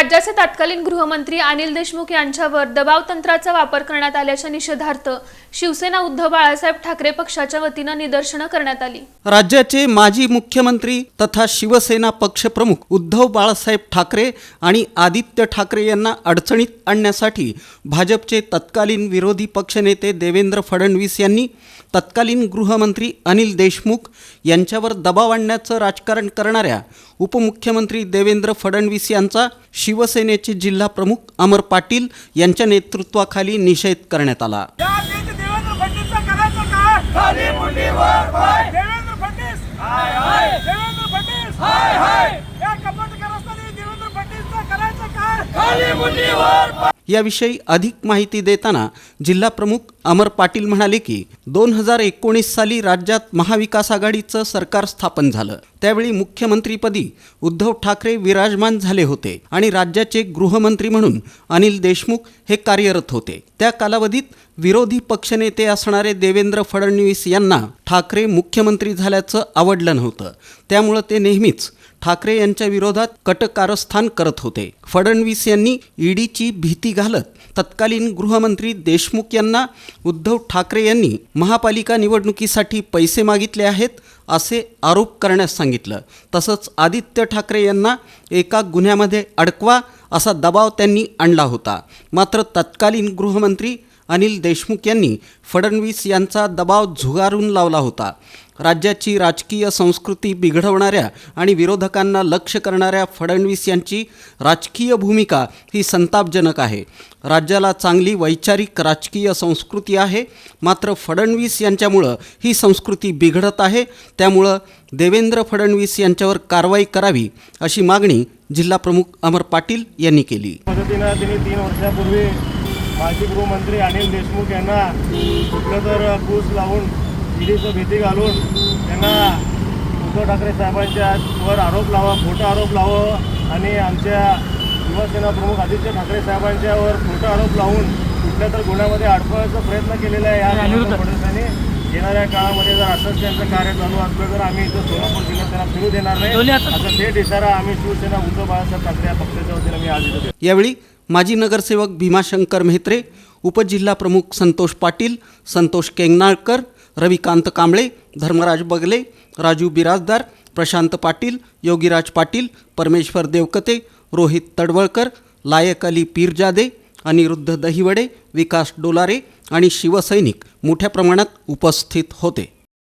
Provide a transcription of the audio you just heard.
राज्याचे तत्कालीन गृहमंत्री अनिल देशमुख यांच्यावर दबाव तंत्राचा वापर करण्यात आल्याच्या निषेधार्थ शिवसेना उद्धव बाळासाहेब ठाकरे पक्षाच्या वतीनं निदर्शनं करण्यात आली. राज्याचे माजी मुख्यमंत्री तथा शिवसेना पक्षप्रमुख उद्धव बाळासाहेब ठाकरे आणि आदित्य ठाकरे यांना अडचणीत आणण्यासाठी भाजपचे तत्कालीन विरोधी पक्षनेते देवेंद्र फडणवीस यांनी तत्कालीन गृहमंत्री अनिल देशमुख यांच्यावर दबाव आणण्याचं राजकारण करणाऱ्या उपमुख्यमंत्री देवेंद्र फडणवीस यांचा शिवसेनेचे जिल्हा प्रमुख अमर पाटील यांच्या नेतृत्वाखाली निषेध करण्यात आला. देवेंद्र याविषयी अधिक माहिती देताना जिल्हा प्रमुख अमर पाटील म्हणाले की दोन हजार एकोणीस साली राज्यात महाविकास आघाडीचं सरकार स्थापन झालं. त्यावेळी मुख्यमंत्रीपदी उद्धव ठाकरे विराजमान झाले होते आणि राज्याचे गृहमंत्री म्हणून अनिल देशमुख हे कार्यरत होते. त्या कालावधीत विरोधी पक्षनेते असणारे देवेंद्र फडणवीस यांना ठाकरे मुख्यमंत्री झाल्याचं आवडलं नव्हतं. त्यामुळं ते नेहमीच ठाकरे यांच्या विरोधात कटकारस्थान करत होते. फडणवीस यांनी ईडीची भीती घालत तत्कालीन गृहमंत्री देशमुख यांना उद्धव ठाकरे यांनी महापालिका निवडणुकीसाठी पैसे मागितले आहेत असे आरोप करण्यास सांगितलं. तसंच आदित्य ठाकरे यांना एका गुन्ह्यामध्ये अडकवा असा दबाव त्यांनी आणला होता. मात्र तत्कालीन गृहमंत्री अनिल देशमुख यांनी फडणवीस यांचा दबाव झुगारून लावला होता. राज्याची राजकीय संस्कृती बिघडवणाऱ्या आणि विरोधकांना लक्ष करणाऱ्या फडणवीस यांची राजकीय भूमिका ही संतापजनक आहे. राज्याला चांगली वैचारिक राजकीय संस्कृती आहे. मात्र फडणवीस यांच्यामुळं ही संस्कृती बिघडत आहे. त्यामुळं देवेंद्र फडणवीस यांच्यावर कारवाई करावी अशी मागणी जिल्हाप्रमुख अमर पाटील यांनी केली. पद्धतीनं त्यांनी तीन वर्षापूर्वी माजी गृहमंत्री अनिल देशमुख यांना कुठलं तर पूस लावून ईडीचं भीती घालून त्यांना उद्धव ठाकरे साहेबांच्या वर आरोप लावा खोटा आरोप लावा आणि आमच्या शिवसेना प्रमुख आदित्य ठाकरे साहेबांच्यावर खोटा आरोप लावून कुठल्या तर गुन्ह्यामध्ये अडकवायचा प्रयत्न केलेला आहे. या फडणवीसांनी येणाऱ्या काळामध्ये जर असंच त्यांचं कार्य चालू असलं तर आम्ही इथं सोलापूर जिल्ह्यात त्यांना फिरू देणार नाही. असं थेट इशारा आम्ही शिवसेना उद्धव बाळासाहेब ठाकरे या पक्षाच्या वतीनं मी आज इथं देतो. यावेळी माजी नगरसेवक भीमाशंकर मेहत्रे उपजिल्हा प्रमुख संतोष पाटील संतोष केंगनाळकर रविकांत कांबळे धर्मराज बगले राजू बिराजदार प्रशांत पाटील योगीराज पाटील परमेश्वर देवकते रोहित तडवळकर लायक अली पीरजादे अनिरुद्ध दहिवडे विकास डोलारे आणि शिवसैनिक मोठ्या प्रमाणात उपस्थित होते.